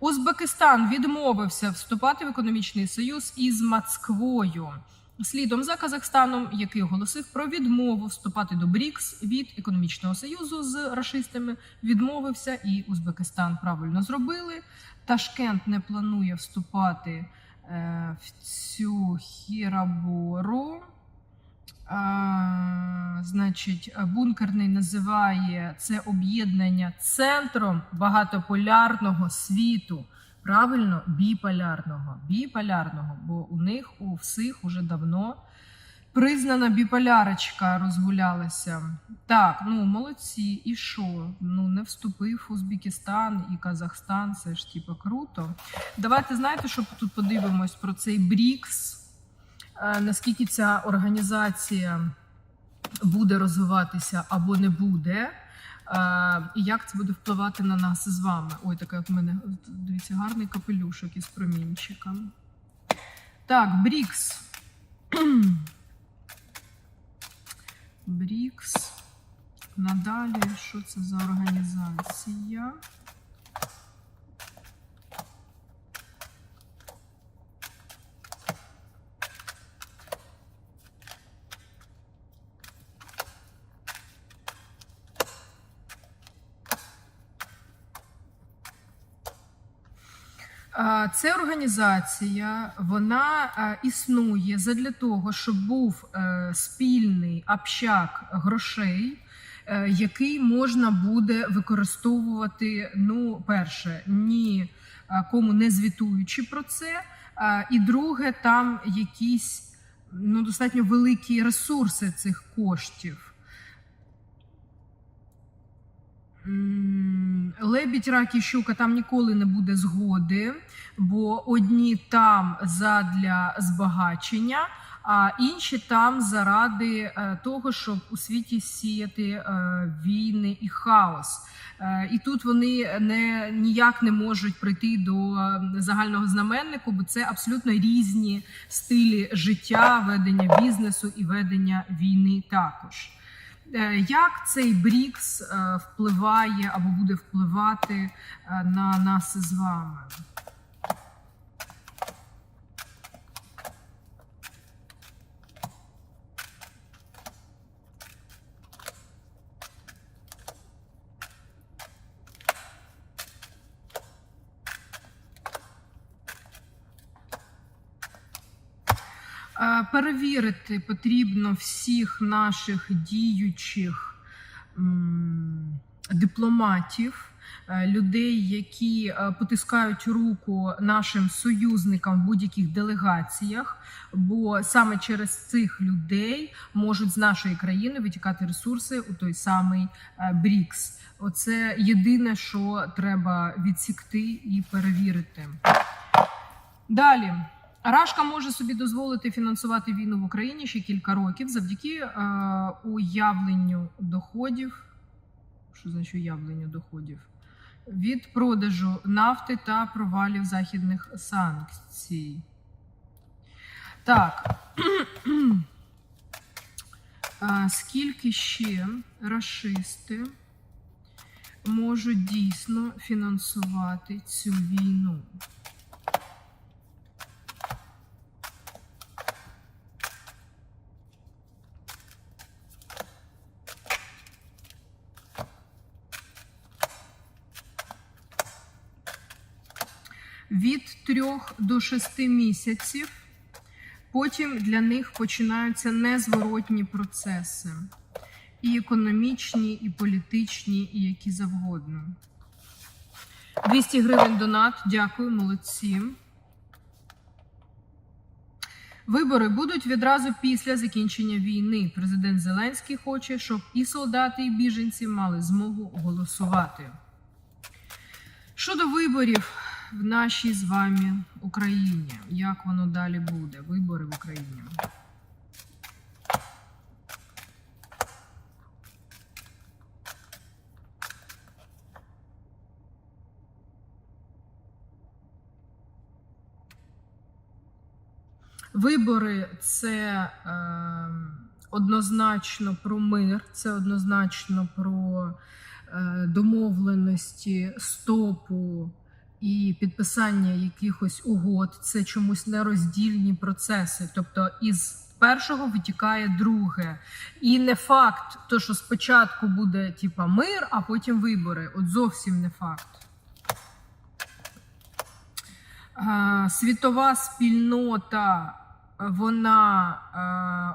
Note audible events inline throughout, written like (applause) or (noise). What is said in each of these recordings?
Узбекистан відмовився вступати в економічний союз із Москвою. Слідом за Казахстаном, який оголосив про відмову вступати до БРІКС від економічного союзу з рашистами, відмовився і Узбекистан правильно зробили. Ташкент не планує вступати е, в цю хірабору. Значить, бункерний називає це об'єднання центром багатополярного світу. Правильно, біполярного. Біполярного, бо у них у всіх уже давно признана біполярочка розгулялася. Так, ну молодці, і що? Ну, не вступив Узбекистан і Казахстан, це ж типу круто. Давайте знаєте, що тут подивимось про цей БРІКС. Е, наскільки ця організація буде розвиватися або не буде, е, і як це буде впливати на нас з вами. Ой, таке от в мене дивіться, гарний капелюшок із промінчиком. Так, БРІКС. БРІКС. Надалі, що це за організація? А, Це організація, вона е, існує задля того, щоб був е, спільний общак грошей, е, який можна буде використовувати. Ну, перше, ні кому не звітуючи про це. І друге, там якісь ну, достатньо великі ресурси цих коштів. Лебідь, рак і щука там ніколи не буде згоди, бо одні там задля збагачення, а інші там заради е, того, щоб у світі сіяти е, війни і хаос. Е, І тут вони не ніяк не можуть прийти до загального знаменнику, бо це абсолютно різні стилі життя, ведення бізнесу і ведення війни також. Е, Як цей БРІКС е, впливає або буде впливати е, на нас з вами? Е, Перевірити потрібно всіх наших діючих дипломатів, е, людей, які е, потискають руку нашим союзникам в будь-яких делегаціях, бо саме через цих людей можуть з нашої країни витікати ресурси у той самий е, БРІКС. Оце єдине, що треба відсікти і перевірити. Далі. Рашка може собі дозволити фінансувати війну в Україні ще кілька років завдяки е, уявленню доходів. Що значить уявленню доходів? Від продажу нафти та провалів західних санкцій. Так. (clears throat) Е, Скільки ще рашисти можуть дійсно фінансувати цю війну? Від 3 до 6 місяців. Потім для них починаються незворотні процеси. І економічні, і політичні, і які завгодно. 200 гривень донат. Дякую, молодці. Вибори будуть відразу після закінчення війни. Президент Зеленський хоче, щоб і солдати, і біженці мали змогу голосувати. Щодо виборів в нашій з вами Україні, як воно далі буде? Вибори в Україні. Вибори це е, однозначно про мир, це однозначно про е, домовленості стопу і підписання якихось угод це чомусь нероздільні процеси. Тобто із першого витікає друге. І не факт, то що спочатку буде типа мир, а потім вибори. От зовсім не факт. Світова спільнота вона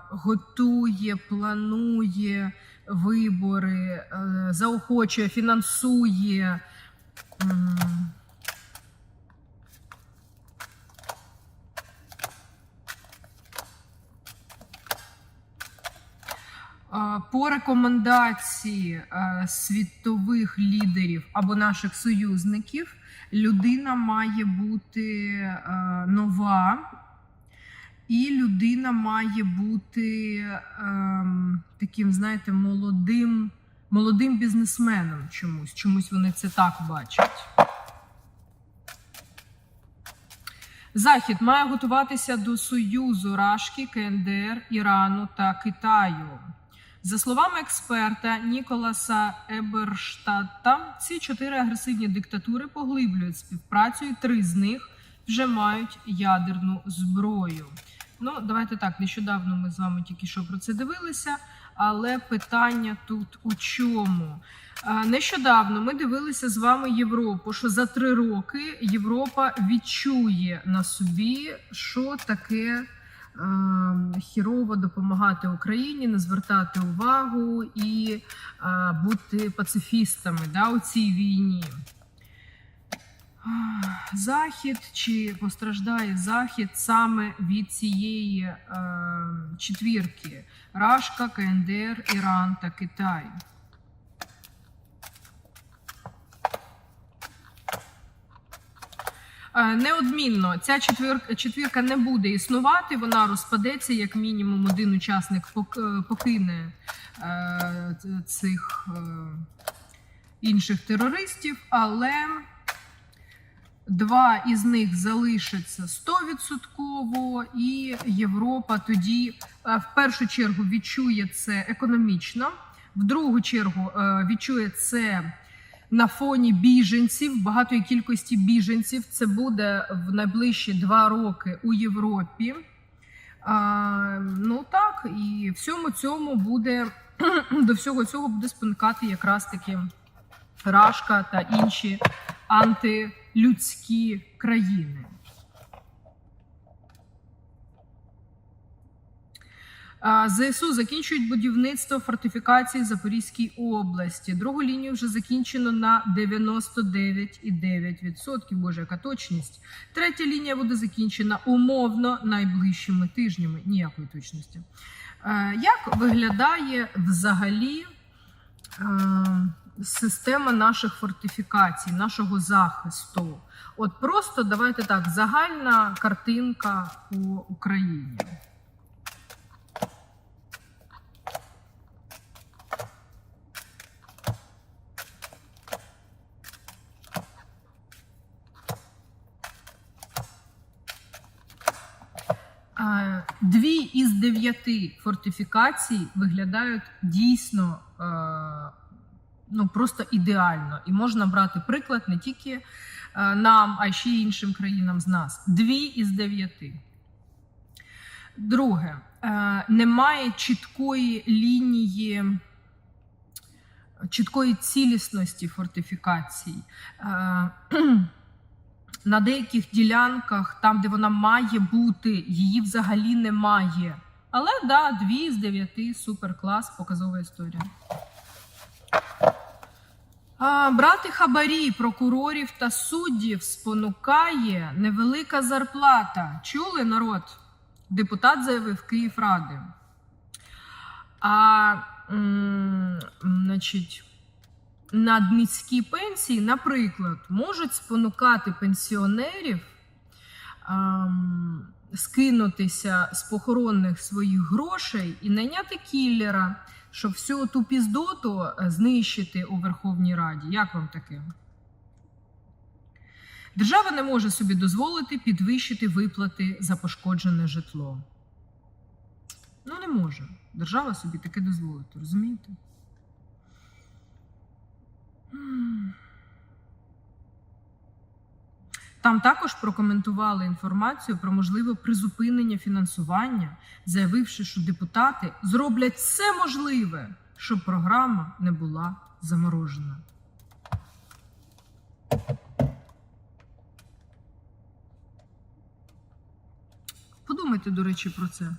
готує, планує вибори, е, заохочує, фінансує. По рекомендації е, світових лідерів або наших союзників людина має бути е, нова, і людина має бути ем, таким, знаєте, молодим, молодим бізнесменом чомусь. Чомусь вони це так бачать. Захід має готуватися до союзу Рашки, КНДР, Ірану та Китаю. За словами експерта Ніколаса Еберштадта, ці чотири агресивні диктатури поглиблюють співпрацю, і три з них вже мають ядерну зброю. Ну, давайте так. Нещодавно ми з вами тільки що про це дивилися, але питання тут у чому? Нещодавно ми дивилися з вами Європу, що за три роки Європа відчує на собі, що таке хірово допомагати Україні, не звертати увагу і е, бути пацифістами да, у цій війні. Захід чи постраждає Захід саме від цієї е, четвірки: Рашка, КНДР, Іран та Китай. Неодмінно. Ця четвір, четвірка не буде існувати, вона розпадеться, як мінімум один учасник покине е, цих е, інших терористів, але два із них залишаться 100%, і Європа тоді е, в першу чергу відчує це економічно, в другу чергу е, відчує це на фоні біженців, багатої кількості біженців. Це буде в найближчі два роки у Європі. А, ну так, і всьому цьому буде (clears throat) до всього цього буде спонукати якраз таки Рашка та інші антилюдські країни. ЗСУ закінчують будівництво фортифікацій Запорізькій області. Другу лінію вже закінчено на 99,9%. Боже, яка точність. Третя лінія буде закінчена умовно найближчими тижнями. Ніякої точності. Е, Як виглядає взагалі е, система наших фортифікацій, нашого захисту? От просто давайте так, загальна картинка по Україні. Дві із дев'яти фортифікацій виглядають дійсно е, ну, просто ідеально. І можна брати приклад не тільки е, нам, а ще й іншим країнам з нас. Дві із дев'яти. Друге, е, немає чіткої лінії, чіткої цілісності фортифікацій. На деяких ділянках, там, де вона має бути, її взагалі немає. Але да, дві з дев'яти суперклас, показова історія. А, брати хабарі прокурорів та суддів спонукає невелика зарплата. Чули народ? Депутат заявив Київради. А м, значить, надміські пенсії, наприклад, можуть спонукати пенсіонерів ем, скинутися з похоронних своїх грошей і найняти кіллера, щоб всю ту піздоту е, знищити у Верховній Раді. Як вам таке? Держава не може собі дозволити підвищити виплати за пошкоджене житло. Ну, не може. Держава собі таке дозволити, розумієте? Там також прокоментували інформацію про можливе призупинення фінансування, заявивши, що депутати зроблять все можливе, щоб програма не була заморожена. Подумайте, до речі, про це.